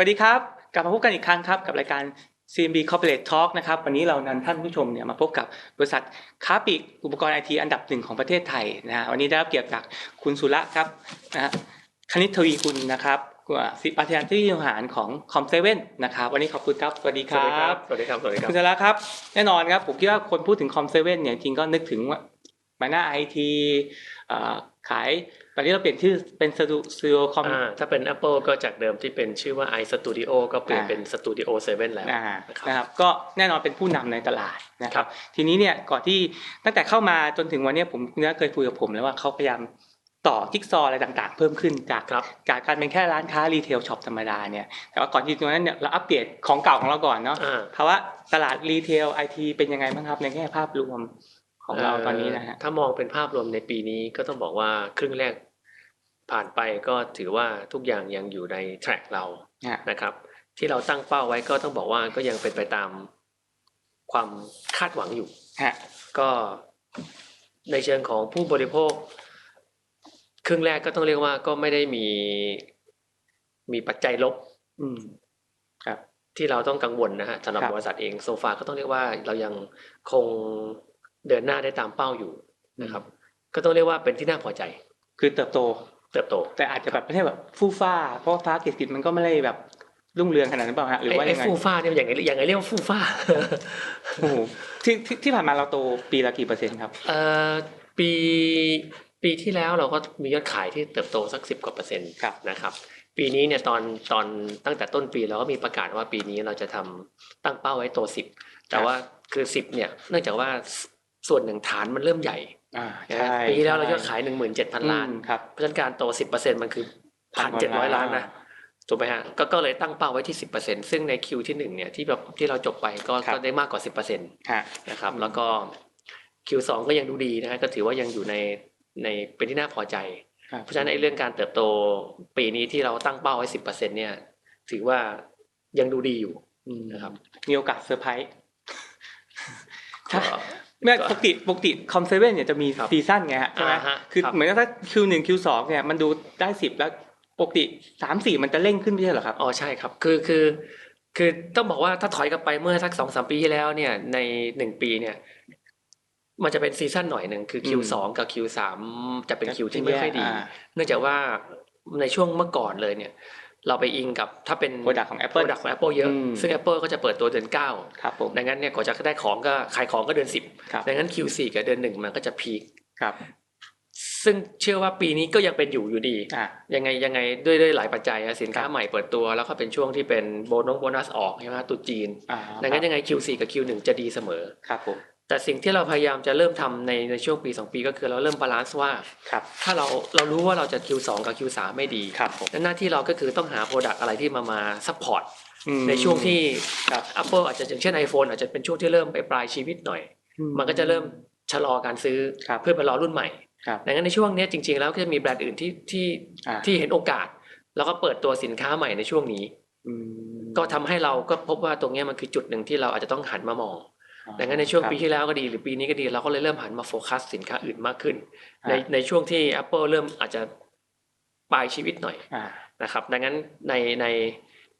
วัสดีครับ กลับมาพบกันอีกครั้งครับกับรายการ CMB Corporate Talk นะครับวันนี้เรานำท่านผู้ชมเนี่ยมาพบกับบริษัทค้าปลีกอุปกรณ์ไอทีอันดับหนึ่งของประเทศไทยนะฮะวันนี้ได้รับเกียรติจากคุณสุระครับนะฮะคณิตทวีคุณนะครับสิประธานที่บริหารของคอมเซเว่นนะครับวันนี้ขอบคุณครับ สวัสดีคสวัสดีครัรับบสวัสดีครับสวัสดีครัคุบณสุระครับ แน่นอนครับผมคิดว่าคนพูดถึงคอมเซเว่นเนี่ยจริงก็นึกถึงว่ามาหน้าไอที ขายตอนนี้เราเปลี่ยนชื่อเป็นสตูดิโอคอมอ่าถ้าเป็น Apple ก็จากเดิมที่เป็นชื่อว่า iStudio ก็เปลี่ยนอ่าเป็น Studio 7 แล้วอ่านะครับนะครับก็แน่นอนเป็นผู้นำในตลาดนะคครัรับบทีนี้เนี่ยก่อนที่ตั้งแต่เข้ามาจนถึงวันเนี้ยผมคุณน้าเคยคุยกับผมแล้วว่าเขาพยายามต่อจิ๊กซอว์อะไรต่างๆ เพิ่มขึ้นจากครับจากการเป็นแค่ร้านค้ารีเทลช็อปธรรมดาเนี่ยแต่ว่าก่อนที่ตรงนั้นเนี่ยเราอัปเดตของเก่าของเราก่อนเนาะอ่าภาวะตลาดรีเทลไอทีเป็นยังไงบ้างครับในแง่ภาพรวม ของเราตอนนี้นะฮะถ้ามองเป็นภาพรวมในปีนี้ก็ต้องบอกว่าครึ่งแรกผ่านไปก็ถือว่าทุกอย่างยังอยู่ในแทร็กเราฮะนะครับ ที่เราตั้งเป้าไว้ก็ต้องบอกว่าก็ยังเป็นไปตามความคาดหวังอยู่ฮะก็ในเชิงของผู้บริโภค ครึ่งแรกก็ต้องเรียกว่าก็ไม่ได้มีมีปัจจัยลบ อืมครับ ที่เราต้องกังวลนะฮะสำหรับครับบริษัทเองโซฟาก็ต้องเรียกว่าเรายังคง เดินหน้าได้ตามเป้าอยู่นะครับ ก็ต้องเรียกว่าเป็นที่น่าพอใจ คือเติบโตเติบโต แต่อาจจะแบบไม่ใช่แบบฟู่ฟ้า เพราะว่าฟ้าเกษตรมันก็ไม่ได้แบบรุ่งเรืองขนาดนั้นเปล่าฮะหรือว่าไอ้ยังไงฟูฟ้าเนี่ยอย่างไงอย่างไงเรียกว่าฟูฟ้าโอ้โหที่ที่ที่ผ่านมาเราโตปีละกี่เปอร์เซ็นต์ครับเอ่อปีปีที่แล้วเราก็มียอดขายที่เติบโตสักสิบกว่าเปอร์เซ็นต์ครับนะครับ ปีนี้เนี่ยตอนตอนตั้งแต่ต้นปีเราก็มีประกาศว่าปีนี้เราจะทำตั้งเป้าไว้โตสิบแต่ว่าคือสิบเนี่ยเนื่องจากว่า ส่วนหนึ่งฐานมันเริ่มใหญ่อ่านะใช่ฮะปีที่แล้วเรายอดขายหนึ่งหมื่นเจ็ดพันล้านอืมครับเพราะฉะนั้นการโตสิบเปอร์เซ็นต์มันคือพันเจ็ดร้อยล้านนะถูกไหมฮะก็ก็เลยตั้งเป้าไว้ที่สิบเปอร์เซ็นต์ซึ่งในคิวที่หนึ่งเนี่ยที่แบบที่เราจบไปก็ก็ได้มากกว่าสิบเปอร์เซ็นต์ฮะนะครับแล้วก็ Q2 ก็ยังดูดีนะฮะก็ถือว่ายังอยู่ในในเป็นที่น่าพอใจครับเพราะฉะนั้นไอ้เรื่องการเติบโตปีนี้ที่เราตั้งเป้าไว้สิบเปอร์เซ็นเนี่ย ถือว่ายังดูดีอยู่อืมนะครับมีโอกาสเซอร์ไพรส์ก็ เมื่อปกติปกติคอมเซเว่นเนี่ยจะมีครับซีซั่นไงฮะใช่ไหมอ่าฮะคือครับเหมือนกับถ้า Q1 Q2 เนี่ยมันดูได้สิบแล้วปกติสามสี่มันจะเร่งขึ้นไม่ใช่เหรอครับอ๋อใช่ครับ คือคือ คือต้องบอกว่าถ้าถอยกลับไปเมื่อสักสองสามปีที่แล้วเนี่ยในหนึ่งปีเนี่ย มันจะเป็นซีซั่นหน่อยหนึ่งคือ Q2 กับ Q3 จะเป็นคิวที่ไม่ค่อยดีอ่าเนื่องจากว่าในช่วงเมื่อก่อนเลยเนี่ย เราไปอิงกับถ้าเป็น Product ของ Apple Product ของ Apple เยอะอืมซึ่ง Apple ก็จะเปิดตัวเดือนเก้าครับผมดังนั้นเนี่ยกว่าจะได้ของก็ขายของก็เดือนสิบครับดังนั้น Q4 กับเดือนหนึ่งมันก็จะพีคครับ ซึ่งเชื่อว่าปีนี้ก็ยังเป็นอยู่อยู่ดีอ่ายังไงยังไงด้วยด้วยหลายปัจจัยอะสินค้าครับใหม่เปิดตัว แล้วก็เป็นช่วงที่เป็นโบนงโบนัสออกใช่ไหมตรุษจีนอ่าดังนั้นยังไง Q4 กับ Q1 จะดีเสมอครับผม แต่สิ่งที่เราพยายามจะเริ่มทำในในช่วงปี 2 ปีก็คือเราเริ่มบาลานซ์ว่าครับถ้าเราเรารู้ว่าเราจะ Q2 กับ Q3 ไม่ดีครับผมนั้นหน้าที่เราก็คือต้องหาโปรดักต์อะไรที่มามาซัพพอร์ตอืมในช่วงที่ครับ Apple อาจจะอย่างเช่น iPhone อาจจะเป็นช่วงที่เริ่มไปปลายชีวิตหน่อย มันก็จะเริ่มชะลอการซื้อครับเพื่อไปรอรุ่นใหม่ครับดังนั้นในช่วงเนี้ยจริง ๆ แล้วก็จะมีแบรนด์อื่นที่ที่อ่าที่เห็นโอกาส แล้วก็เปิดตัวสินค้าใหม่ในช่วงนี้อืมก็ทำให้เราก็พบว่าตรงเนี้ยมันคือจุดหนึ่งที่เราอาจจะต้องหันมามอง ดังนั้นในช่วงครับปีที่แล้วก็ดีหรือปีนี้ก็ดี เราก็เลยเริ่มหันมาโฟกัสสินค้าอื่นมากขึ้น ในอ่าในช่วงที่ Apple เริ่มอาจจะปลายชีวิตหน่อยอ่านะครับ ดังนั้นในใน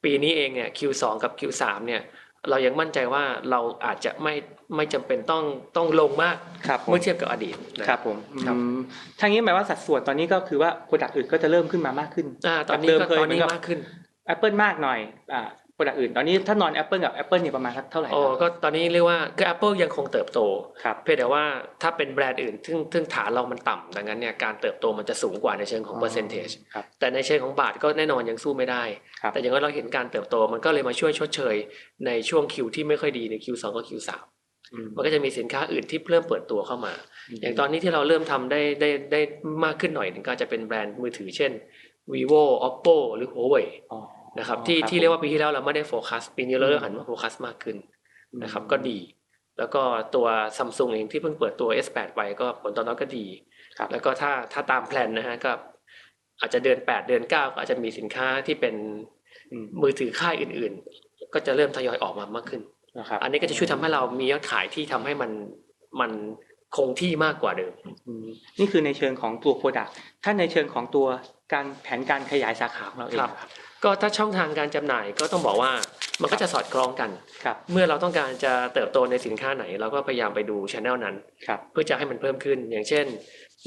ปีนี้เองเนี่ย Q2 กับ Q3 เนี่ยเรายังมั่นใจว่าเราอาจจะไม่ไม่จำเป็นต้องต้องลงมากครับผมเมื่อเทียบกับอดีตนะครับผมครับอืมทางนี้หมายว่าสัดส่วนตอนนี้ก็คือว่าโปรดักต์อื่นก็จะเริ่มขึ้นมามากขึ้นอ่าตอนนี้จากเดิมก็เคยตอนนี้เหมือนกับมากขึ้น Apple มากหน่อยอ่า โปรดักต์อื่นตอนนี้ถ้านอน Apple กับ Apple เนี่ยประมาณสักเท่าไหร่โอ้ครับก็ตอนนี้เรียกว่าคือ Apple ยังคงเติบโตครับเพียงแต่ว่าถ้าเป็นแบรนด์อื่น ซึ่งซึ่งฐานเรามันต่ำดังนั้นเนี่ยการเติบโตมันจะสูงกว่าในเชิงของเปอร์เซนเทจครับแต่ในเชิงของบาทก็แน่นอนยังสู้ไม่ได้ครับแต่อย่างน้อยเราเห็นการเติบโตมันก็เลยมาช่วยชดเชย ในช่วงคิวที่ไม่ค่อยดีใน Q2 กับ Q3 อืมมันก็จะมีสินค้าอื่นที่เริ่มเปิดตัวเข้ามา อย่างตอนนี้ที่เราเริ่มทำได้ได้ได้มากขึ้นหน่อยหนึงก็จะเป็นแบรนด์มือถือเช่น vivo oppo หรือ huawei อ๋อ นะครับ ที่ครับที่เรียกว่าปีที่แล้วเราไม่ได้โฟกัสปีนี้เราเริ่มหันมาโฟกัสมากขึ้นนะครับ ก็ดี แล้วก็ตัวซัมซุงเองที่เพิ่งเปิดตัว S8 ไปก็ผลตอบรับก็ดีครับแล้วก็ถ้าถ้าตามแพลนนะฮะก็อาจจะเดือน 8 เดือน 9 ก็อาจจะมีสินค้าที่เป็นอืมมือถือค่ายอื่นๆ ก็จะเริ่มทยอยออกมามากขึ้นนะครับอันนี้ก็จะช่วยทำให้เรามียอดขายที่ทำให้มันมัน คงที่มากกว่าเดิมอืมนี่คือในเชิงของตัวโปรดักต์ถ้าในเชิงของตัวการแผนการขยายสาขาของเราเองครับครับก็ถ้าช่องทางการจำหน่ายก็ต้องบอกว่ามันก็จะสอดคล้องกันครับเมื่อเราต้องการจะเติบโตในสินค้าไหน เราก็พยายามไปดูช anel นั้นครับเพื่อจะให้มันเพิ่มขึ้นอย่างเช่น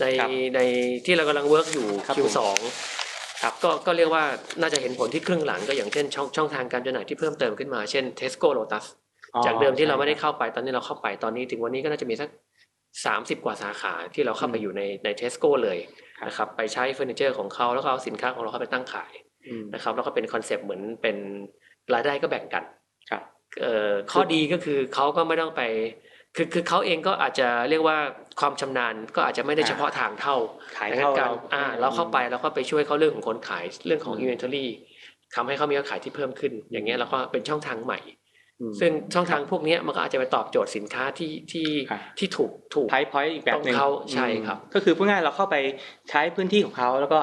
ในครับในที่เรากำลังเวิร์กอยู่ครับ Q2 ครับก็ก็เรียกว่าน่าจะเห็นผลที่ครึ่งหลังก็อย่างเช่นช่องช่องทางการจำหน่ายที่เพิ่มเติมขึ้นมาเช่น Tesco Lotus อ๋อจากเดิมที่เราไม่ได้ใช่เข้าไปตอนนี้เราเข้าไปตอนนี้ถึงวันนี้ก็น่าจะมีสัก สามสิบกว่าสาขาที่เราเข้าไปอืมอยู่ในในเทสโก้เลยครับนะครับไปใช้เฟอร์นิเจอร์ของเขาแล้วก็เอาสินค้าของเราเข้าไปตั้งขายอืมนะครับแล้วก็เป็นคอนเซปต์เหมือนเป็นรายได้ก็แบ่งกันครับเอ่อข้อดีก็คือเขาก็ไม่ต้องไปคือคือเขาเองก็อาจจะเรียกว่าความชำนาญก็อาจจะไม่ได้อ่าเฉพาะทางเท่าขายดังนั้เท่านการเราอ่าเราเข้าไปแล้วก็ไปช่วยเขาเรื่องของคนขายเรื่องของอืม inventory ทำให้เขามียอดขายที่เพิ่มขึ้น อย่างเงี้ยแล้วก็เป็นช่องทางใหม่อืม ซึ่งช่องทางพวกเนี้ยมันก็อาจจะไปตอบโจทย์สินค้าที่ที่อ่าที่ถูกถูกไพพอยต์อีกแบบหนึ่งต้องเข้าใช่ครับอืมก็คือพูดง่ายๆเราเข้าไปใช้พื้นที่ของเขาแล้วก็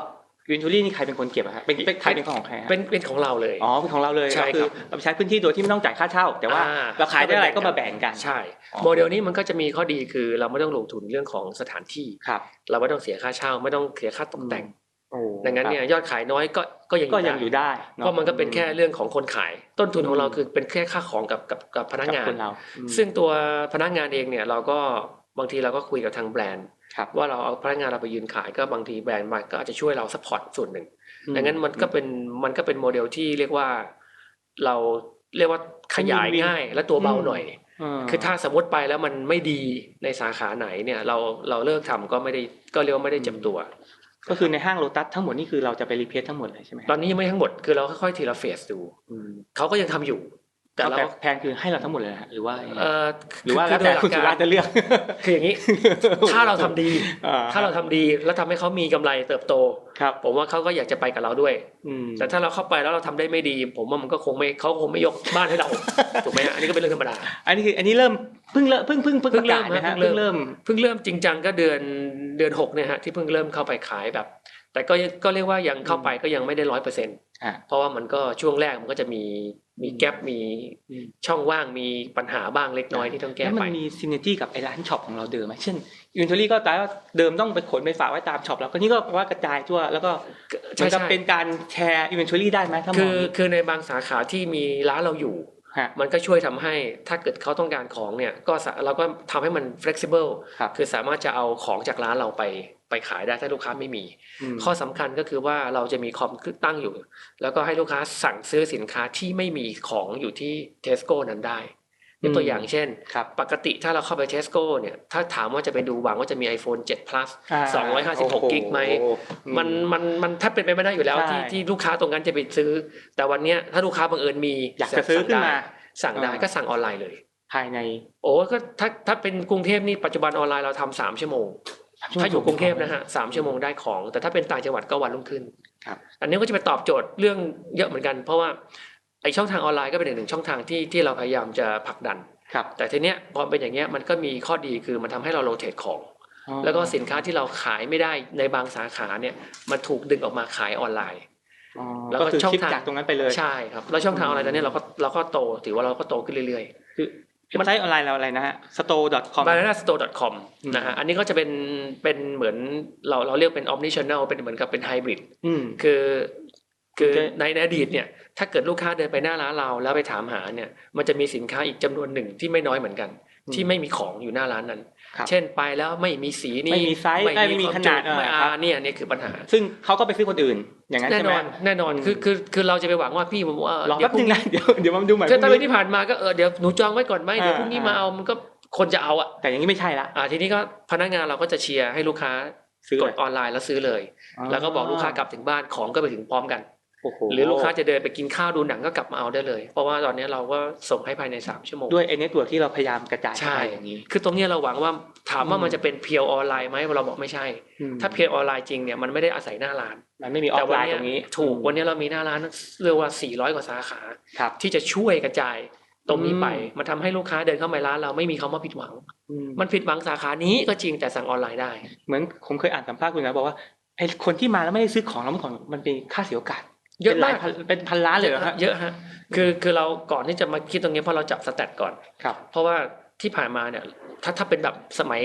วินทูรี่นี่ใครเป็นคนเก็บอะครับเป็นเป็นใครเป็นของใครฮะเป็นเป็นของเราเลยอ๋อเป็นของเราเลยใช่ก็คือครับเราไปใช้พื้นที่โดยที่ไม่ต้องจ่ายค่าเช่า แต่ว่าอ่าเราขายได้อะไรก็มาแบ่งกันใช่อ๋อโมเดลนี้มันก็จะมีข้อดีคือเราไม่ต้องลงทุนเรื่องของสถานที่ครับเราไม่ต้องเสียค่าเช่า ไม่ต้องเสียค่าตกแต่งโอ้ ดังนั้นเนี่ยยอดขายน้อยก็ก็ยังก็ยังอยู่ได้เนอะเพราะมันก็เป็นแค่เรื่องของคนขาย ต้นทุนของเราคือเป็นแค่ค่าของกับกับกับพนักกับงานคนเราอืมซึ่งตัวพนักงานเองเนี่ยเราก็บางทีเราก็คุยกับทางแบรนด์ครับว่าเราเอาพนักงานเราไปยืนขายก็บางทีแบรนด์มาก็อาจจะช่วยเราซัพพอร์ตส่วนหนึ่งดังนั้นมันก็เป็นมันก็เป็นโมเดลที่เรียกว่าเราเรียกว่าขยายง่ายและตัวเบาหน่อยมคือถ้าสมมติไปแล้วมันไม่ดีในสาขาไหนเนี่ยเราเราเลิกทำก็ไม่ได้ก็เรียกว่าไม่ได้เจ็บตัว ก็คือในห้างโลตัสทั้งหมดนี่คือเราจะไปรีเพททั้งหมดเลยใช่ไหมตอนนี้ยังไม่ทั้งหมดคือเราค่อยๆทีละเฟสดูอืมเขาก็ยังทำอยู่ แต่แต่เราแพงคือให้เราทั้งหมดเลยนะฮะหรือว่ายังไงเอ่อหรือว่าคืแล้วแต่โดยหคุณสุกราษฎร์จะเลือก คืออย่างนี้ ถ้าเราทำดีอ่ถ้าเราทำดีแล้วทำให้เขามีกำไรเติบโตครับ ผมว่าเขาก็อยากจะไปกับเราด้วยอืมแต่ถ้าเราเข้าไปแล้วเราทำได้ไม่ดี ผมว่ามันก็คงไม่เขาคงไม่ยกบ้านให้เราถูกไหมฮะอันนี้ก็เป็นเรื่องธรรมดา อันนี้คืออันนี้เริ่มเพิ่งเริ่มเพิ่งเพิ่งเพิ่งเพิ่ปงระกาศเริ่มนะฮะฮะเพิ่เพิ่งงเริ่เริ่มมเพิ่งเริ่มจริงจังก็เดือนเดือนหกเนี่ยฮะที่เพิ่งเริ่มเข้าไปขายแบบ แต่ก็ยังก็เรียกว่ายังเข้าไปก็ยังไม่ได้ร้อยเปอร์เซ็นต์อ่าเพราะว่ามันก็ช่วงแรกมันก็จะมี มีแกลบมีอืมช่องว่างมีปัญหาบ้างเล็กน้อยที่ต้องแก้แล้วมัไปนมีซินเนจี้กับไอ้ร้านช็อปของเราเดิมไหมเช่นอินเทอรี่ก็ตายว่าเดิมต้องไปขนไปฝากไว้ตามช็อปแล้วก็นี่ก็ว่ากระจายทั่วแล้วก็ใช่มันจะใช่เป็นการแชร์อินเวนทอรี่ได้ไหมถ้ามคืองอคือในบางสาขาที่มีร้านเราอยู่ฮะมันก็ช่วยทำให้ถ้าเกิดเขาต้องการของเนี่ยก็สะเราก็ทำให้มัน flexible ครับคือสามารถจะเอาของจากร้านเราไป ไปขายได้ถ้าลูกค้าไม่มีมข้อสำคัญก็คือว่าเราจะมีคอมตั้งอยู่ แล้วก็ให้ลูกค้าสั่งซื้อสินค้าที่ไม่มีของอยู่ที่เทสโก้นั้นได้ยกตัวอย่างเช่นครับปกติถ้าเราเข้าไปเทสโก้เนี่ย ถ้าถามว่าจะไปดูหวังว่าจะมี iPhone 7 plus 256กิกไหมโอ้โมันมันมันแทบเป็นไปไม่ได้อยู่แล้วใช่ที่ที่ลูกค้าตรงนั้นจะไปซื้อ แต่วันเนี้ยถ้าลูกค้าบังเอิญมีอยากจะซื้อขึ้นมาสั่งได้อ่าก็สั่งออนไลน์เลย ภายใน โอ้ก็ถ้าถ้าเป็นกรุงเทพนี่ปัจจุบันออนไลน์เราทำสามชั่วโมง ถ้าอยู่กรุงเทพนะฮะสามชั่วโมงได้ของ แต่ถ้าเป็นต่างจังหวัดก็วันรุ่งขึ้นครับอันนี้ก็จะไปตอบโจทย์เรื่องเยอะเหมือนกัน เพราะว่าไอช่องทางออนไลน์ก็เป็นอีกหนึ่งช่องทางที่ที่เราพยายามจะผลักดันครับแต่ทีเนี้ยพอเป็นอย่างเงี้ยมันก็มีข้อดีคือมันทำให้เราโรเตทของอ๋อแล้วก็สินค้าที่เราขายไม่ได้ในบางสาขาเนี่ยมันถูกดึงออกมาขายออนไลน์อ๋อแล้วก็ก็คือช่องชิปทางจากตรงนั้นไปเลยใช่ครับแล้วช่องทางออนไลน์ตอนนี้เราก็เราก็โตถือว่าเราก็โตขึ้นเรื่อยคือ เว็บไซต์ออนไลน์เราอะไรนะฮะ store.com ๆ bananastore.com อืมนะฮะอันนี้ก็จะเป็นเป็นเหมือนเราเราเรียกเป็น omnichannel เป็นเหมือนกับเป็นไฮบริดอืมคือคือคือในในอดีตเนี่ยถ้าเกิดลูกค้าเดินไปหน้าร้านเราแล้วไปถามหาเนี่ยมันจะมีสินค้าอีกจำนวนหนึ่งที่ไม่น้อยเหมือนกัน ที่ไม่มีของอยู่หน้าร้านนั้นครับเช่นไปแล้วไม่มีสีนี่ไม่มีไซส์ไม่มีควขนาดจุไม่อ่าอ่าครับเนี่ยเนี่ยคือปัญหา ซึ่งเขาก็ไปซื้อคนอื่น อย่างนั้นแน่ใช่นไหมอนแน่นอนอืมคือคือคือเราจะไปหวังว่าพี่ผมว่ารอเดี๋ยแป๊วบนึงนะเดี๋ยวเดี๋ยวมาดูใหม่พคือรุ่งถ้าเป็นนี้ที่ผ่านมาก็เออเดี๋ยวหนูจองไว้ก่อนไหมเดี๋ยวอ่าพรุ่งนี้อ่ามมาเอามันก็คนจะเอาอะแต่อย่างนี้ไม่ใช่ละอ่าทีนี้ก็พนักงานเราก็จะเชียร์ให้ลูกค้าซื้อกดออนไลน์แล้วซื้อเลย แล้วก็บอกลูกค้ากลับถึงบ้านของก็ไปถึงพร้อมกันโอ้โหหรือลูกค้าจะเดินไปกินข้าวดูหนังก็กลับมาเอาได้เลย เพราะว่าตอนนี้เราก็ส่งให้ภายใน 3 ชั่วโมง ด้วยไอ้เน็ตเวิร์กที่เราพยายามกระจายใช่ไปอย่างนี้ คือตรงเนี้ยเราหวังว่าถามว่าอืมมันจะเป็นเพียวออนไลน์ไหมเราบอกไม่ใช่อืมถ้าเพียวออนไลน์จริงเนี่ยมันไม่ได้อาศัยหน้าร้าน มันไม่มีออแต่ฟวัไลน์เนี้ตยรงนี้ ถูกวันนี้เรามีหน้าร้านเรียกว่า 400 กว่าสาขาครับที่จะช่วยกระจายตรงนี้ไปอืมมันทำให้ลูกค้าเดินเข้ามาร้านเราไม่มีคำว่าผิดหวังอืมมันผิดหวังสาขานี้ก็จริงแต่สั่งออนไลน์ได้ เหมือนผมเคยอ่านสัมภาษณ์คุณนะบอกว่าไอ้คนที่มาแล้วไม่ได้ซื้อของแล้วมันของมันเป็นค่าเสียโอกาส เยอะป็นหลมากพันเป็นพันล้านเลยเหรอฮะเยอะฮะคือคือเราก่อนที่จะมาคิดตรงนี้เพราะเราจับสแตทก่อนครับ เพราะว่าที่ผ่านมาเนี่ย ถ้าถ้าเป็นแบบสมัย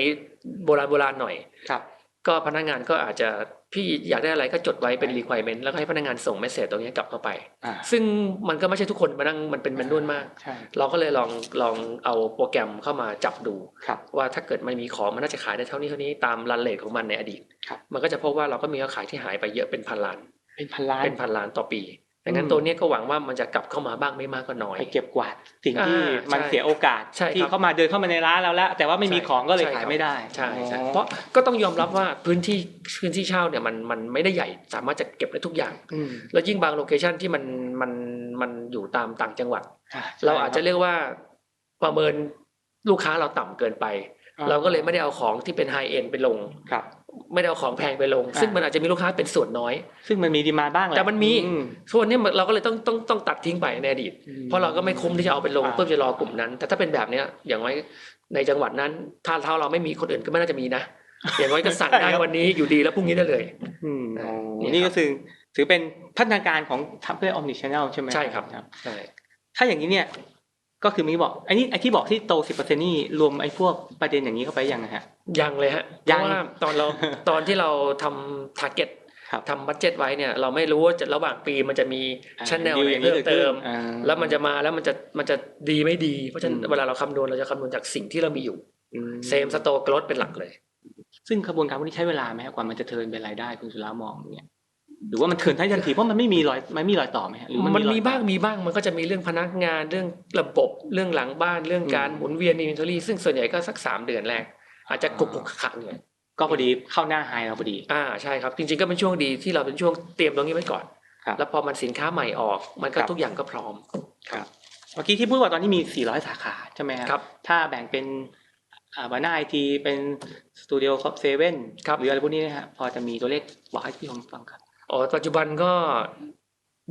โบราณโบราณหน่อยครับ ก็พนักงานก็อาจจะพี่อยากได้อะไรก็จดไว้เป็น requirement แล้วก็ให้พนักงานส่งเมสเซจตรงนี้กลับเข้าไปอ่าซึ่งมันก็ไม่ใช่ทุกคนมานั่งมันเป็นแมนนวลมากใช่เราก็เลยลองลองเอาโปรแกรมเข้ามาจับดูครับว่าถ้าเกิดมันมีของมันน่าจะขายได้เท่านี้เท่านี้ตามรันเลทของมันในอดีตครับมันก็จะพบว่าเราก็มียอดขายที่หายไปเยอะเป็นพันล้าน เป็นพันล้านเป็นพันล้านต่อปีดังนั้อืนมตัวเนี้ยก็หวังว่ามันจะกลับเข้ามาบ้างไม่มากก็น้อยไปเก็บกวาดสิ่งที่อ่ามันใช่เสียโอกาสใช่ที่ครับเข้ามาเดินเข้ามาในร้านเราแล้ว แต่ว่าไม่มีใช่ของก็เลยใช่ขายครับไม่ได้ใช่ใช่อ๋อเพราะก็ต้องยอมรับว่าพื้นที่พื้นที่เช่าเนี่ยมันมันไม่ได้ใหญ่สามารถจะเก็บได้ทุกอย่างอืมแล้วยิ่งบางโลเคชันที่มันมันมันอยู่ตามต่างจังหวัดอ่เราอาจจะเรียกว่าประเมินลูกค้าเราต่ำเกินไป เราก็เลยไม่ได้เอาของที่เป็นไฮเอ็นไปลงครับ ไม่ได้เอาของแพงไปลงอ่าซึ่งมันอาจจะมีลูกค้าเป็นส่วนน้อย ซึ่งมันมีดีมาบ้างแหละแต่มันมีอืส่วนนี้มันเราก็เลยต้องต้องต้องตัดทิ้งไปในอดีตอืมเพราะเราก็ไม่คุ้มที่จะเอาไปลงอ่าเพื่อจะรอกลุ่มนั้น แต่ถ้าเป็นแบบเนี้ยอย่างไว้ในจังหวัดนั้น ถ้าถ้าเราไม่มีคนอื่นก็ไม่น่าจะมีนะอย่างน้อยก็สั่งได้วันนี้อยู่ดีแล้วพรุ่งนี้ได้เลยอืมอ่าอ๋อเนี่ยนี่ครัก็บคือถือเป็นพัฒนาการของทำเพื่อ omni channel ใช่ไหมใช่ครับครับใช่ถ้าอย่างนี้เนี่ย ก็คือมีบอกไอ้นี่ไอ้ที่บอกที่โตสิบเปอร์เซ็นนี่รวมไอ้พวกประเด็นอย่างนี้เข้าไปยังนะฮะยังเลยฮะเพยังราะว่าตอนเราตอนที่เราทำ target ครับทำบัตเจ็ตไว้เนี่ยเราไม่รู้ว่าจะระหว่างปีมันจะมีอ่าชั้นแนวดีไหนอย่างนี้เพิ่มเติมกิดขึ้นอ่าแล้วมันจะมาแล้วมันจะมันจะดีไม่ดี เพราะฉะนั้นอืมเวลาเราคำนวณเราจะคำนวณจากสิ่งที่เรามีอยู่อืมเซมสโตกรดเป็นหลักเลย ซึ่งกระบวนการพวกนี้ใช้เวลาไหมครับกว่ามันจะเทิร์นเป็นรายได้คุณสุรามองเนี่ย หรือว่ามันเทิร์นได้ทันทีเพราะมันไม่มีรอยมันไม่มีรอยต่อไหมฮะหรือมันรอยมีต่อบ้างมีบ้างมันก็จะมีเรื่องพนักงานเรื่องระบบเรื่องหลังบ้านเรื่องการอืมหมุนเวียนอินเวนทอรี่ซึ่งส่วนใหญ่ก็สักสามเดือนแรก อาจจะกุกกุกขักๆหน่อยก็พอดีเข้าหน้าไฮเราพอดี อ่าใช่ครับ จริงๆก็เป็นช่วงดีที่เราเป็นช่วงเตรียมตรงนี้ไว้ก่อนครับแล้วพอมันสินค้าใหม่ออก มันก็ครับทุกอย่างก็พร้อมครับเมื่อกี้ที่พูดว่าตอนนี้มี 400 สาขาใช่ไหมฮะครับ ถ้าแบ่งเป็นอ่าบานาไอทีเป็นสตูดิโอคอปเซเว่นครับหรืออะไรพวกนี้นะฮะพอจะมีตัวเลขบอกให้พี่ผมฟังครับ อ๋อปัจจุบันก็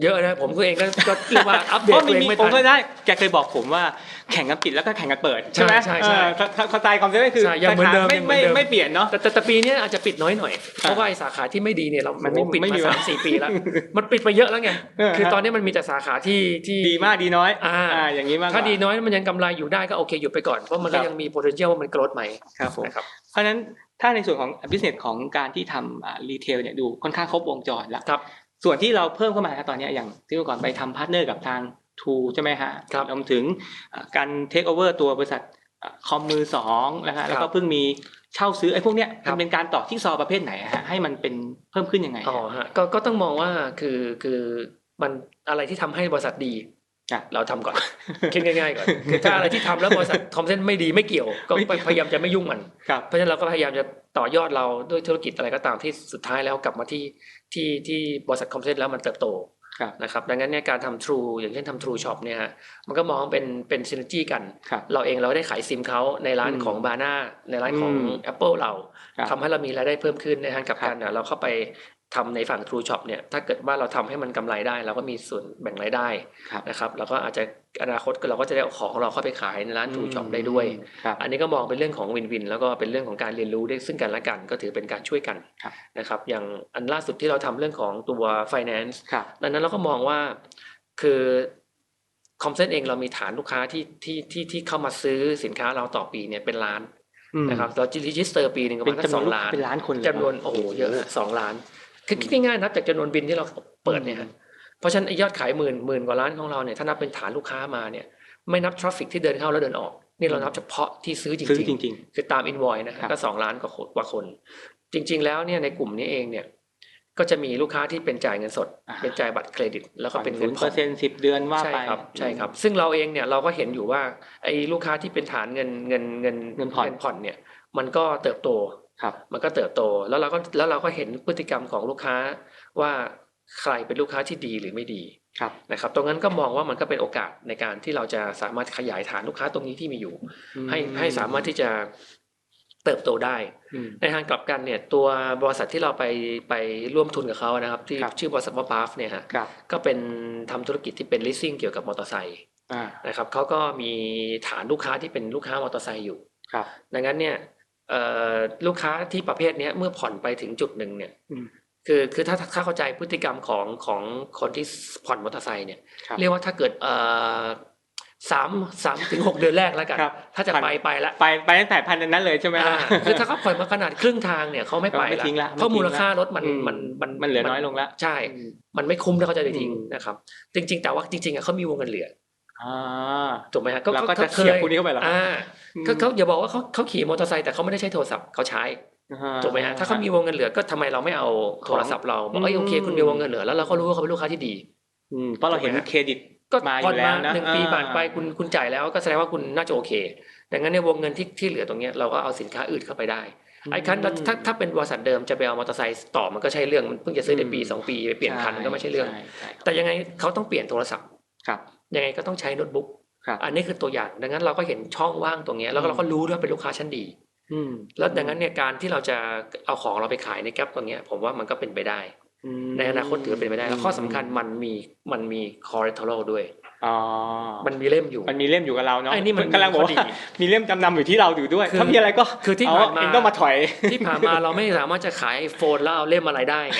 เยอะนะผมก็เองก็ก็เรียกว่าอัปเดตเพราะตัวเองมีไม่ผมทัก็นได้แกเคยบอกผมว่าแข่งกันปิดแล้วก็แข่งกันเปิดใช่ไหมใช่ใช่เออเข้าเข้าใจคอมเซเว่นคือใช่ยังเหมือนเดิมสาขาไม่ยังเหมืไม่อนเดิมไม่เปลี่ยนเนาะแต่แต่แต่ปีเนี้ยอาจจะปิดน้อยหน่อยเพราะว่าไอ้สาขาที่ไม่ดีเนี่ยเรามันไม่โอ้โหปิดไม่มีมาแล้วสามสี่ปีแล้ว มันปิดไปเยอะแล้วไงเออคือตอนนี้มันมีแต่สาขาที่ที่ดีมากดีน้อยอ่าอย่างนี้มากกว่ถ้าดีน้อยมันยังกำไรอยู่ได้ก็โอเคหยุดไปก่อนเพราะมันก็ครับยังมี potential ว่ามัน growth ใหม่ครับผมนะครับเพราะฉะนั้นถ้าในส่วนของ business ของการที่ทำรีเทลเนี่ยดูค่อนข้างครบวงจรแล้วครับ ส่วนที่เราเพิ่มเข้ามาครับตอนเนี้ยอย่างที่เมื่อก่อนไปทำพาร์ทเนอร์กับทางทูใช่ไหมฮะครับรวมถึงอ่าการเทคโอเวอร์ตัวบริษัทอ่าคอมมือสองนะฮะแล้วก็เพิ่งมีเช่าซื้อไอ้พวกเนี้ยครับมันเป็นการต่อที่ซอว์ประเภทไหนอะฮะให้มันเป็นเพิ่มขึ้นยังไงอ๋อฮะก็ก็ต้องมองว่าคือคือมันอะไรที่ทำให้บริษัทดีครับ เราทำก่อนคิดง่ายๆก่อนคือถ้าอะไรที่ทำแล้วบริษัทคอมเซนไม่ดีไม่เกี่ยว ก็ไม่เกี่ยวพยายามจะไม่ยุ่งมันครับเพราะฉะนั้นเราก็พยายามจะต่อยอดเราด้วยธุรกิจอะไรก็ตามที่สุดท้ายแล้วกลับมาที่ที่ที่บริษัทคอมเซนแล้วมันเติบโตครับนะครับดังนั้นเนี่ยการทำ True อย่างเช่นทำ True Shop เนี่ยฮะมันก็มองเป็นเป็นซิน e r จีกันครับเราเองเราได้ขายซิมเขาในร้านอืมของบาน่าในร้านของอืม Apple เราครับทำให้เรามีรายได้เพิ่มขึ้นในทางกลับครับกันเนี่ยเราเข้าไป ทำในฝั่ง True Shop เนี่ยถ้าเกิดว่าเราทำให้มันกำไรได้เราก็มีส่วนแบ่งรายได้ครับนะครับแล้วก็อาจจะอนาคตเราก็จะได้เอาของของเราเข้าไปขายในร้าน True Shop ได้ด้วยครับอันนี้ก็มองเป็นเรื่องของวินวิน แล้วก็เป็นเรื่องของการเรียนรู้ได้ซึ่งกันและกันก็ถือเป็นการช่วยกันครับนะครับอย่างอันล่าสุดที่เราทำเรื่องของตัว finance ครับดังนั้นเราก็มองว่าคือคอมเซนเองเรามีฐานลูกค้าที่ที่ที่ที่เข้ามาซื้อสินค้าเราต่อปีเนี่ยเป็นล้านอืมนะครับเรารีจิสเตอร์ปีหนึ่งประเป็มานณสักจำนสวอนงลูกล้านเป็นล้านคนเลยจำนวนโอ้โหเยอะฮะสองล้าน คือคิดง่ายๆนับจากจำนวนบินที่เราเปิดเนี่ยฮะเพราะฉะนั้นไอ้ยอดขายหมื่นหมื่นกว่าล้านของเราเนี่ยถ้านับเป็นฐานลูกค้ามาเนี่ยไม่นับทราฟฟิกที่เดินเข้าแล้วเดินออก นี่เรานับเฉพาะที่ซื้อจซื้อริงจริงๆ คือตามอินวอยนะฮะครับก็สองล้านกว่าคนกว่าคน จริง ๆ แล้วเนี่ยในกลุ่มนี้เองเนี่ยก็จะมีลูกค้าที่เป็นจ่ายเงินสดอ่าเป็นจ่ายบัตรเครดิต แล้วๆก็เป็นศูเงินนย์ผ่เปออนร์เซ็นต์สิบเดือนว่าใช่ไปครับใช่ครับ ซึ่งเราเองเนี่ยเราก็เห็นอยู่ว่าไอ้ลูกค้าที่เป็นฐานเงินเงินเงินเงินผ่อนผ่อนเนี่ย มันก็เติบโตครับ มันก็เติบโตแล้วเราก็แล้วเราก็เห็นพฤติกรรมของลูกค้าว่าใครเป็นลูกค้าที่ดีหรือไม่ดีครับนะครับ ตรงนั้นก็มองว่ามันก็เป็นโอกาสในการที่เราจะสามารถขยายฐานลูกค้าตรงนี้ที่มีอยู่ ให้ให้สามารถที่จะเติบโตได้อืมในทางกลับกันเนี่ยตัวบริษัทที่เราไปไปร่วมทุนกับเขานะครับ ที่ครับชื่อบริษัทว่าบาฟเนี่ยฮะครับก็เป็นทำธุรกิจที่เป็น leasing เกี่ยวกับมอเตอร์ไซค์อ่านะครับเขาก็มีฐานลูกค้าที่เป็นลูกค้ามอเตอร์ไซค์อยู่ครับดังนั้นเนี่ยเอ่อ ลูกค้าที่ประเภทเนี้ยเมื่อผ่อนไปถึงจุดหนึ่งเนี่ยอืมคือคือถ้าถ้าเข้าใจพฤติกรรมของของคนที่ผ่อนมอเตอร์ไซค์เนี่ยครับเรียกว่าถ้าเกิดเอ่อสามสามถึงหกเดือนแรกแล้วกันครับถ้าจะไปไปละไปไปตั้งแต่พันนั้นเลยใช่ไหมอ่าคือถ้าเขาปล่อยมาขนาดครึ่งทางเนี่ยเขาไม่ไปไม่ทิ้งละเพราะไม่ทิ้งละมูลค่ารถมันอืมมันมันมันเหลือน้อยลงแล้วใช่ มันไม่คุ้มถ้าเขาจะไปทิ้งอืมนะครับ จริง ๆ แต่ว่าจริงๆอะเขามีวงเงินเหลืออ่า ถูกไหมฮะเราก็จะเสียบพวกนี้เข้าไปเหรออ่าเขาเขาอย่าบอกว่าเขาเขาขี่มอเตอร์ไซค์แต่เขาไม่ได้ใช้โทรศัพท์เขาใช้อ่าถูกไหมฮะถ้าเขามีวงเงินเหลือก็ทำไมเราไม่เอาโทรศัพท์เราบอกเอ้ยอืมโอเคคุณมีวงเงินเหลือแล้วเราก็รู้ว่าเขาเป็นลูกค้าที่ดีอืมเพราะเราเห็นถูกไหมฮะเครดิตก็มาอยู่ผ่อนแล้วมานะหนึ่งปีอ่าผ่านไปคุณคุณจ่ายแล้วก็แสดงว่าคุณน่าจะโอเคดังนั้นในวงเงินที่ที่เหลือตรงเนี้ยเราก็เอาสินค้าอื่นเข้าไปได้ไอ้คันแล้วถ้าถ้าเป็นบริษัทเดิมจะไปเอามอเตอร์ไซค์ต่อมันก็ใช่เรื่องมันเพิ่งจะซื้อได้ปีสองปีไปเปลี่ยนคันมันก็ไม่ใช่เรื่องใใช่แต่ยังไงเขาต้องเปลี่ยนโทรศัพท์ครับ ยังไงก็ต้องใช้โน้ตบุ๊กครับอันนี้คือตัวอย่าง ดังนั้นเราก็เห็นช่องว่างตรงเนี้ยแล้วก็เราก็รู้ด้วยว่าเป็นลูกค้าชั้นดีอืมแล้วดังนั้นเนี่ยการที่เราจะเอาของเราไปขายในแก๊ปตรงเนี้ยผมว่ามันก็เป็นไปได้อืมในอนาคตถือว่าเป็นไปได้แล้วข้อสำคัญมันมีมันมี collateral ด้วยอ๋อมันมีเล่มอยู่ มันมีเล่มอยู่กับเราเนาะไอ้นี่มันกำลังบอกข้อดีว่ามีเล่มจำนำอยู่ที่เราอยู่ด้วยคือถ้ามีอะไรก็คือที่เผ่านมาเองต้องมาถอย ที่ผ่านมาเราไม่สามารถจะขายไอโฟนแล้วเอาเล่มอะไรได้ไง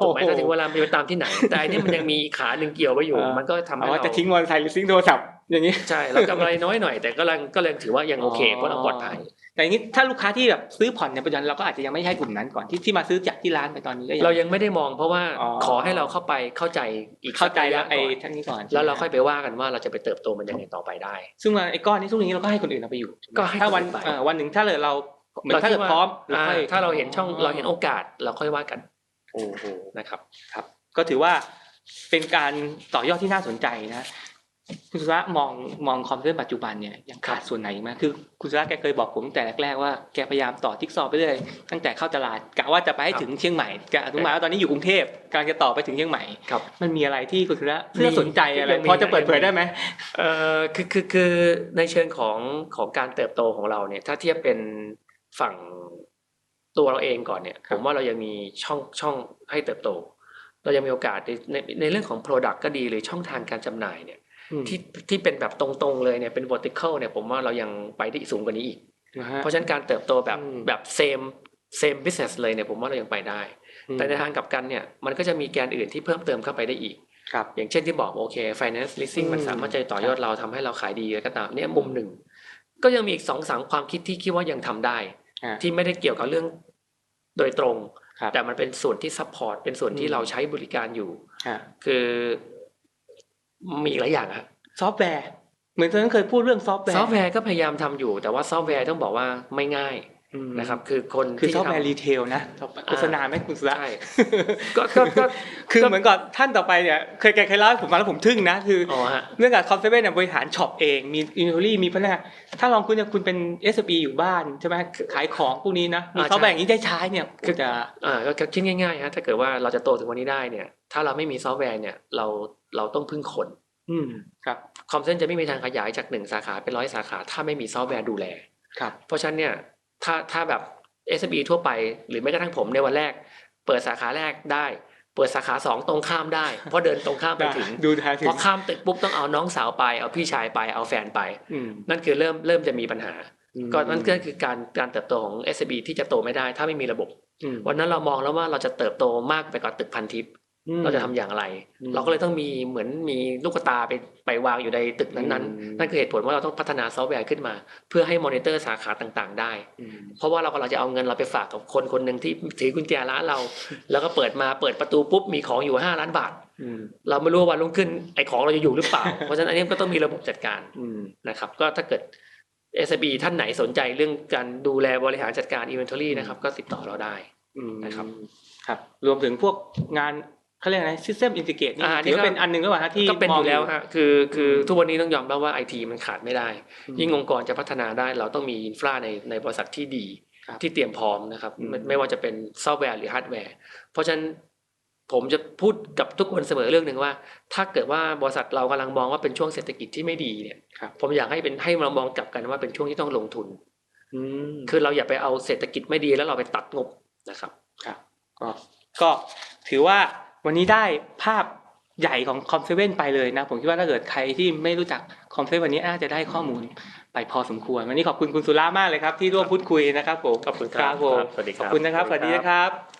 ถูกไหมถ้าถึงเวลามันไปตามที่ไหน แต่อันนี้มันยังมีอีกขาหนึ่งเกี่ยวไว้อยู่อ่ามัมันก็ทำให้เอาว่าเราจะทิ้งมอเตอร์ไซค์หรือทิ้งโทรศัพท์อย่างนี้ใช่เรากำไรน้อยหน่อย แต่ก็ยังก็ยังถือว่ายังโอเคเพราะเราปลอดภัยแต่อย่างนี้ถ้าลูกค้าที่แบบซื้อผ่อนในปัจจุบันเราก็อาจจะยังไม่ใช่กลุ่มนั้นก่อนที่ที่มาซื้อจากที่ร้านไปตอนนี้ก็ยังเรายังไม่ได้มองเพราะว่าอ๋อขอให้เราเข้าไปเข้าใจอีกเข้าใจแล้วสักไอ้ระยะก่อนท่านนี้ก่อนแล้วเราค่อยไปว่ากันว่าเราจะไปเติบโตมันยังไงต่อไปได้ ซึ่งว่าไอ้ก้อนนี้ทุกอย่างนี้เราก็ให้คนอื่นเอาไปอยู่ก็ให้ถ้าวันคนอื่นไปเอ่อวันหนึ่งถ้าเราเราเหมือนถ้าเกิดพร้อมเราอ่าค่อยถ้าเราเห็นช่องเราเห็นโอกาสเราค่อยว่ากันโอ้โห นะครับครับ ก็ถือว่าเป็นการต่อยอดที่น่าสนใจนะคุณสุระมองมองคอมพิวเตอร์ปัจจุบันเนี่ยยังขาดส่วนไหนอีกไหมคือคุณสุระแกเคยบอกผมแต่แรกๆว่าแกพยายามต่อทิกซอว์ไปเรื่อยตั้งแต่เข้าตลาดกะว่าจะไปให้ถึงเชียงใหม่กะอนุมายว่าตอนนี้อยู่กรุงเทพกำลังจะต่อไปถึงเชียงใหม่ครับมันมีอะไรที่คุณสุระเพื่อมีสนใจอะไรยังมีพอจะเปิดเผยได้ไหมเอ่อคือคือคือในเชิงของของการเติบโตของเราเนี่ยถ้าเทียบเป็นฝั่ง ตัวเราเองก่อนเนี่ยคผรับมว่าเรายังมีช่องช่องให้เติบโต เรายังมีโอกาสในในในเรื่องของ Product ก็ดีหรือช่องทางการจำหน่ายเนี่ยที่ที่เป็นแบบตรงๆเลยเนี่ยเป็น vertical เนี่ยผมว่าเรายังไปได้สูงกว่านี้อีกนะฮะเพราะฉะนั้นการเติบโตแบบอืมแบบ same same business เลยเนี่ยผมว่าเรายังไปได้ แต่ในทางกลับกันเนี่ยมันก็จะมีแกนอื่นที่เพิ่มเติมเข้าไปได้อีกครับอย่างเช่นที่บอกโอเค finance leasing อืมมันสามารถจะต่อยอดเราทำให้เราขายดีก็ตามเนี่ยมุมหนึ่ง ก็ยังมีอีกสองสามความคิดที่คิดว่ายังทำได้อ่าที่ไม่ได้เกี่ยวกับเรื่อง โดยตรงครับแต่มันเป็นส่วนที่ support เป็นส่วนที่อืมเราใช้บริการอยู่อ่าคือมีอีกหลายอย่างอะซอฟต์แวร์ เหมือนตอนนั้นเคยพูดเรื่องซอฟต์แวร์ซอฟต์แวร์ก็พยายามทำอยู่ แต่ว่าซอฟต์แวร์ต้องบอกว่าไม่ง่ายอืม นะครับคือคนคือที่ซอฟต์แวร์ทำรีเทลนะโฆษณาไหมคุณสุระใช่ก็ก็ก็คือเหมือนกับท่านต่อไปเนี่ยเคยแกเคยเล่าให้ผมฟังแล้วผมทึ่งนะคือออ๋อฮะเรื่องกับคอมเซเว่นเนี่ยบริหารช็อปเองมีอินเทอรี่มีพนักงานถ้าลองคุณเนี่ยคุณเป็น s อ e อยู่บ้านใช่ไหมขายของพวกนี้นะมีอ่าซอฟต์แวร์ใช่อย่างนี้ได้ใช้เนี่ยคือจะอ่าก็ก็คิดง่ายๆฮะถ้าเกิดว่าเราจะโตถึงวันนี้ได้เนี่ย ถ้าเราไม่มีซอฟต์แวร์เนี่ยเราเราต้องพึ่งคน อืมครับคอมเซนจะไม่มีทางขยายจากหนึ่งสาขาเป็นร้อยสาขา ถ้าไม่มีซอฟต์แวร์ดูแลครับเพราะฉะนั้นเนี่ย ถ้าถ้าแบบ s อ b ทั่วไปหรือแม้กระทั่งผมในวันแรก เปิดสาขาแรกได้ เปิดสาขาสองตรงข้ามได้ เพราะเดินตรงข้ามไปถึงดูแทนถึพองข้ามตึกปุ๊บต้องเอาน้องสาวไป เอาพี่ชายไปเอาแฟนไปอืมนั่นคือเริ่มเริ่มจะมีปัญหา ก็นั่นก็คือการการเติบโตของ s อ b ที่จะโตไม่ได้ ถ้าไม่มีระบบอืมวันนั้นเรามองแล้วว่าเราจะเติบโตมากไปกว่าตึกพันทิพย์อืม เราจะทำอย่างไรอืมเราก็เลยต้องมีเหมือนมีลูกตาไปไปวางอยู่ในตึกนั้นอืมๆนั่นคือเหตุผลว่าเราต้องพัฒนาซอฟต์แวร์ขึ้นมา เพื่อให้มอนิเตอร์สาขาต่างๆ ได้อืมเพราะว่าเรากำลังจะเอาเงินเราไปฝากกับคนคนหนึ่งที่ถือกุญแจร้านเรา แล้วก็เปิดมาเปิดประตูปุ๊บมีของอยู่ห้าล้านบาทอืมเราไม่รู้ว่าวันรุ่งขึ้นไอ้ของเราจะอยู่หรือเปล่า เพราะฉะนั้นอันนี้ก็ต้องมีระบบจัดการอืมนะครับ ก็ถ้าเกิด s อ b ท่านไหนสนใจเรื่องการดูแลบริหารจัดการ inventory นะครับ ก็ติดต่อเราได้อืมนะครับครับ รวมถึงพวกงาน เขาเรียกอะไร System Integrate นี่อ่าถือว่านี่ก็เป็นอันหนึ่งหรือเปล่าฮะที่ก็เป็นมอองยู่แล้วฮะคือคืออมทุกวันนี้ต้องยอมรับว่าไอทีมันขาดไม่ได้อืมยิ่งองค์กรจะพัฒนาได้ เราต้องมีอินฟราในในบริษัทที่ดีครับที่เตรียมพร้อมนะครับอืมไม่ไม่ว่าจะเป็นซอฟต์แวร์หรือฮาร์ดแวร์ เพราะฉะนั้นผมจะพูดกับทุกคนเสมอเรื่องหนึ่งว่า ถ้าเกิดว่าบริษัทเรากำลังมองว่าเป็นช่วงเศรษฐกิจที่ไม่ดีเนี่ยครับผมอยากให้เป็นให้เรามองกลับกันว่าเป็นช่วงที่ต้องลงทุนอืมคือเราอย่าไปเอาเศรษฐกิจไม่ดีแล้วเราไปตัดงบนะครับก็ก็ถือว่า วันนี้ได้ภาพใหญ่ของคอมเซเว่นไปเลยนะ ผมคิดว่าถ้าเกิดใครที่ไม่รู้จักคอมเซเว่นวันนี้น่าจะได้ข้อมูลไปพอสมควร วันนี้ขอบคุณคุณสุรามากเลยครับ ที่ร่วมพูดคุยนะครับผมขอบคุณครับผมครับสวัสดีครับขอบคุณนะครับสวัสดีนะครับ